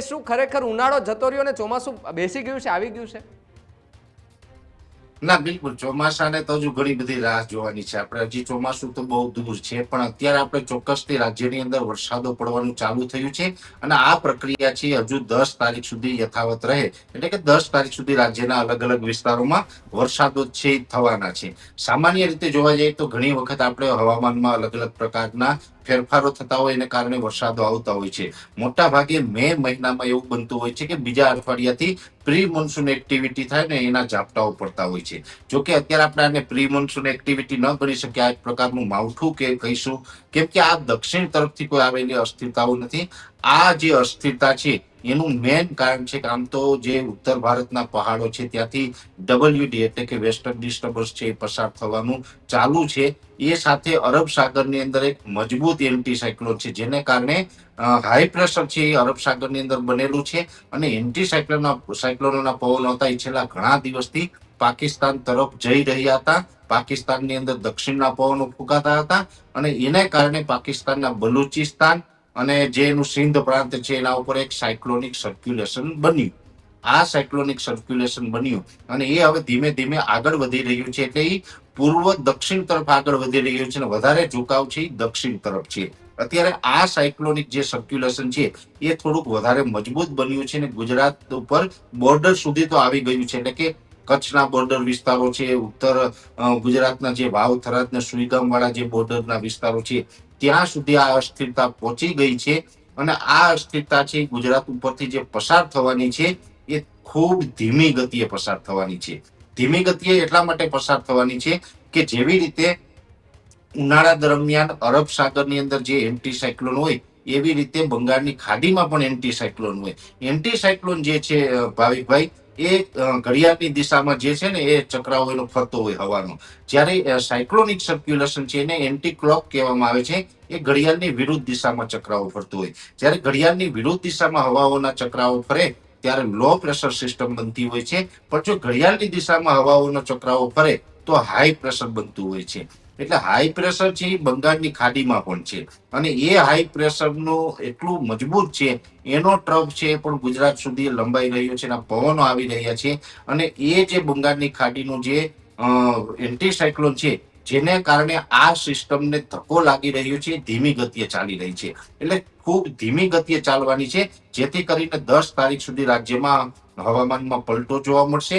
શું ખરેખર ઉનાળો જતો રહ્યો ને ચોમાસું બેસી ગયું છે, આવી ગયું છે? ના, બિલકુલ. ચોમાસાને તો હજુ ઘણી બધી રાહ જોવાની છે. આપણે હજી ચોમાસું તો બહુ દૂર છે, પણ અત્યારે આપણે ચોક્કસથી રાજ્યની અંદર વરસાદો પડવાનું ચાલુ થયું છે અને આ પ્રક્રિયા છે હજુ દસ તારીખ સુધી યથાવત રહે. એટલે કે દસ તારીખ સુધી રાજ્યના અલગ અલગ વિસ્તારોમાં વરસાદો છે, થવાના છે. સામાન્ય રીતે જોવા જઈએ તો ઘણી વખત આપણે હવામાનમાં અલગ અલગ પ્રકારના ફેરફારો થતા હોય એને કારણે વરસાદો આવતા હોય છે. મોટા ભાગે મે મહિનામાં એવું બનતું હોય છે કે બીજા અઠવાડિયાથી પ્રી મોન્સૂન એક્ટિવિટી થાય ને એના ઝાપટાઓ પડતા હોય છે. જો કે અત્યારે આપણે આને પ્રી મોન્સૂન એક્ટિવિટી ન કરી શકીએ. આ એક પ્રકારનું માવઠું કે કહીશું, કેમ કે આ દક્ષિણ તરફથી કોઈ આવેલી અસ્થિરતાઓ નથી. આ જે અસ્થિરતા છે એનું મેન કારણ છે કે આમ તો જે ઉત્તર ભારતના પહાડો છે, ત્યાંથી ડબલ્યુડી એટલે કે વેસ્ટર્ન ડિસ્ટર્બન્સ છે એ પસાર થવાનું ચાલુ છે. એ સાથે અરબ સાગરની અંદર એક મજબૂત એન્ટી સાયક્લોન છે, જેને કારણે હાઈ પ્રેશર છે એ અરબ સાગરની અંદર બનેલું છે અને એન્ટી સાયક્લોનના સાયક્લોનોના પવનો હતા એ છેલ્લા ઘણા દિવસથી પાકિસ્તાન તરફ જઈ રહ્યા હતા. પાકિસ્તાનની અંદર દક્ષિણના પવનો ફૂંકાતા હતા અને એને કારણે પાકિસ્તાનના બલુચિસ્તાન અને જે એનું સિંધ પ્રાંત છે, એના ઉપર એક સાયક્લોનિક સર્ક્યુલેશન બન્યું. આ સાયક્લોનિક સર્ક્યુલેશન બન્યું અને એ હવે ધીમે ધીમે આગળ વધી રહ્યું છે, એટલે એ પૂર્વ દક્ષિણ તરફ આગળ વધી રહ્યું છે અને વધારે ઝુકાવ છે દક્ષિણ તરફ છે. અત્યારે આ સાયક્લોનિક જે સર્ક્યુલેશન છે, એ થોડુંક વધારે મજબૂત બન્યું છે અને ગુજરાત ઉપર બોર્ડર સુધી તો આવી ગયું છે, એટલે કે કચ્છના બોર્ડર વિસ્તારો છે, ઉત્તર ગુજરાતના જે વાવ થરાદ ને સુઈગામ વાળા જે બોર્ડરના વિસ્તારો છે, ત્યાં સુધી આ અસ્થિરતા પહોંચી ગઈ છે અને આ અસ્થિરતા છે ગુજરાત ઉપરથી જે પસાર થવાની છે, એ ખૂબ ધીમી ગતિએ પસાર થવાની છે. ધીમી ગતિએ એટલા માટે પસાર થવાની છે કે જેવી રીતે ઉનાળા દરમિયાન અરબ સાગરની અંદર જે એન્ટી સાયક્લોન હોય, એવી રીતે બંગાળની ખાડીમાં પણ એન્ટી સાયક્લોન હોય. એન્ટી સાયક્લોન જે છે ભાવિકભાઈ એ ઘડિયાળની દિશામાં જે છે ને એ ચક્રાઓ એનો ફરતો હોય હવાનો. જ્યારે સાયક્લોનિક સર્ક્યુલેશન છે એને એન્ટી ક્લોક કહેવામાં આવે છે, એ ઘડિયાળની વિરુદ્ધ દિશામાં ચક્રાઓ ફરતું હોય. જ્યારે ઘડિયાળની વિરુદ્ધ દિશામાં હવાઓના ચક્રાઓ ફરે, ત્યારે લો પ્રેશર સિસ્ટમ બનતી હોય છે. પણ જો ઘડિયાળની દિશામાં હવાઓનો ચક્રાઓ ફરે, તો હાઈ પ્રેશર બનતું હોય છે. એટલે હાઈ પ્રેશર છે એ બંગાળની ખાડીમાં પણ છે. અને એ હાઈ પ્રેશરનું એટલું મજબૂત છે, એનો ટ્રફ છે પણ ગુજરાત સુધી લંબાઈ રહ્યો છે એના પવનો આવી રહ્યા છે. અને એ જે બંગાળની ખાડીનું જે એન્ટીસાયક્લોન છે, જેને કારણે આ સિસ્ટમને ધક્કો લાગી રહ્યો છે, ધીમી ગતિએ ચાલી રહી છે. એટલે ખૂબ ધીમી ગતિએ ચાલવાની છે, જેથી કરીને દસ તારીખ સુધી રાજ્યમાં હવામાનમાં પલટો જોવા મળશે.